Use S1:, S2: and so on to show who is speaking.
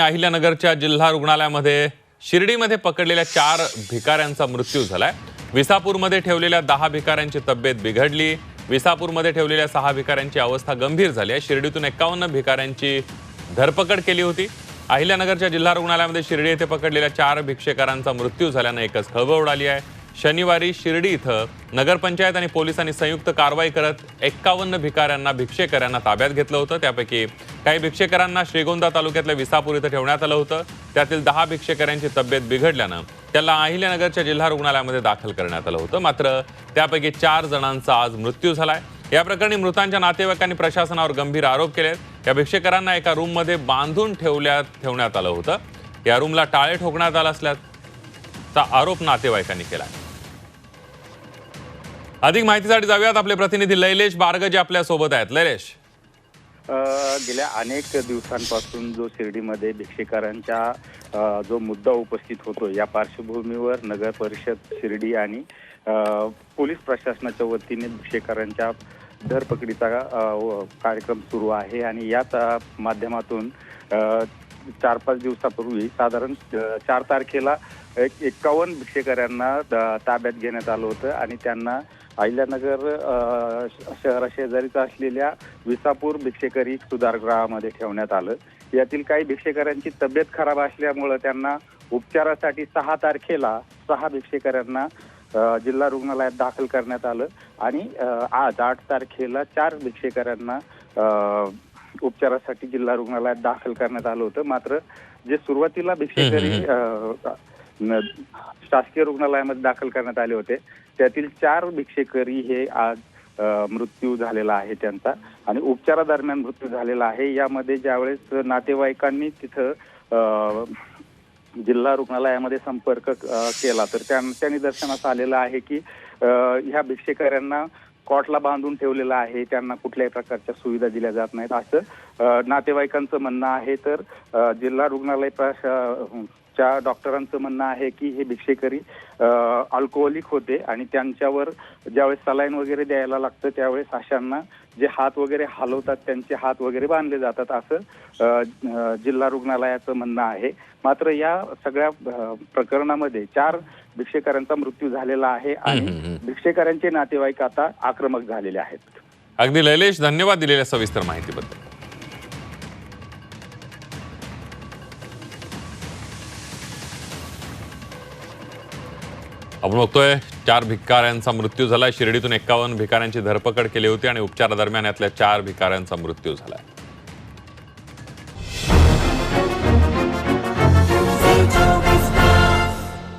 S1: अहिल्यानगरच्या जिल्हा रुग्णालयामध्ये शिर्डीमध्ये पकडलेल्या चार भिकाऱ्यांचा मृत्यू झालाय. विसापूरमध्ये ठेवलेल्या दहा भिकाऱ्यांची तब्येत बिघडली. विसापूरमध्ये ठेवलेल्या सहा भिकाऱ्यांची अवस्था गंभीर झाली आहे. शिर्डीतून एकावन्न भिकाऱ्यांची धरपकड केली होती. अहिल्यानगरच्या जिल्हा रुग्णालयामध्ये शिर्डी येथे पकडलेल्या चार भिक्षेकरांचा मृत्यू झाल्यानं एकच खळबळ उडाली आहे. शनिवारी शिर्डी इथं नगरपंचायत आणि पोलिसांनी संयुक्त कारवाई करत एक्कावन्न भिकाऱ्यांना भिक्षेकऱ्यांना ताब्यात घेतलं होतं. त्यापैकी काही भिक्षेकरांना श्रीगोंदा तालुक्यातल्या विसापूर इथं ठेवण्यात आलं होतं. त्यातील दहा भिक्षेकऱ्यांची तब्येत बिघडल्यानं त्याला अहिल्यानगरच्या जिल्हा रुग्णालयामध्ये दाखल करण्यात आलं होतं. मात्र त्यापैकी चार जणांचा आज मृत्यू झालाय. या प्रकरणी मृतांच्या नातेवाईकांनी प्रशासनावर गंभीर आरोप केलेत. या भिक्षेकरांना एका रूममध्ये बांधून ठेवल्यात ठेवण्यात आलं होतं. या रूमला टाळे ठोकण्यात आलं असल्याचा आरोप नातेवाईकांनी केला अधिक माहितीसाठी जाऊयात आपले प्रतिनिधी लैलेश बारगजे आपल्यासोबत आहेत. लैलेश.
S2: गेल्या अनेक दिवसांपासून जो शिर्डीमध्ये भिक्षेकरांचा जो मुद्दा उपस्थित होतो या पार्श्वभूमीवर नगर परिषद शिर्डी आणि पोलीस प्रशासनाच्या वतीने भिक्षेकरांच्या धरपकडीचा व- कार्यक्रम सुरू आहे आणि याच माध्यमातून चार पाच दिवसापूर्वी साधारण चार तारखेला एक एक्कावन्न भिक्षेकऱ्यांना ताब्यात घेण्यात आलं होतं आणि त्यांना अहिल्यानगर शहराशेजारीच असलेल्या विसापूर भिक्षेकरी सुधारगृहामध्ये ठेवण्यात आलं. यातील काही भिक्षेकऱ्यांची तब्येत खराब असल्यामुळं त्यांना उपचारासाठी सहा तारखेला सहा भिक्षेकऱ्यांना जिल्हा रुग्णालयात दाखल करण्यात आलं आणि आज आठ तारखेला चार भिक्षेकऱ्यांना उपचारासाठी जिल्हा रुग्णालयात दाखल करण्यात आलं होतं. मात्र जे सुरुवातीला भिक्षेकरी शासकीय रुग्णालयामध्ये दाखल करण्यात आले होते. त्यातील चार भिक्षेकरी हे आज मृत्यू झालेला आहे त्यांचा आणि उपचारादरम्यान मृत्यू झालेला आहे. यामध्ये ज्यावेळेस नातेवाईकांनी तिथं जिल्हा रुग्णालयामध्ये संपर्क केला तर त्या निदर्शनास आलेलं आहे की ह्या भिक्षेकऱ्यांना कॉटला बांधून ठेवलेला आहे. त्यांना कुठल्याही प्रकारच्या सुविधा दिल्या जात नाहीत. असं नातेवाईकांचं म्हणणं आहे तर जिल्हा रुग्णालय प्रशा च्या डॉक्टरांचं म्हणणं आहे की हे भिक्षेकरी अल्कोहोलिक होते आणि त्यांच्यावर ज्यावेळेस सलाईन वगैरे द्यायला लागतं त्यावेळेस अशांना जे हात वगैरे हलवतात त्यांचे हात वगैरे बांधले जातात असं जिल्हा रुग्णालयाचं म्हणणं आहे. मात्र या सगळ्या प्रकरणामध्ये चार भिक्षेकऱ्यांचा मृत्यू झालेला आहे आणि. भिक्षेकऱ्यांचे नातेवाईक आता आक्रमक झालेले आहेत.
S1: अगदी लैलेश धन्यवाद दिलेल्या सविस्तर माहितीबद्दल. आपण बघतोय चार भिकाऱ्यांचा मृत्यू झालाय. शिर्डीतून एक्कावन्न भिकाऱ्यांची धरपकड केली होती आणि उपचारादरम्यान यातल्या चार भिकाऱ्यांचा मृत्यू झालाय.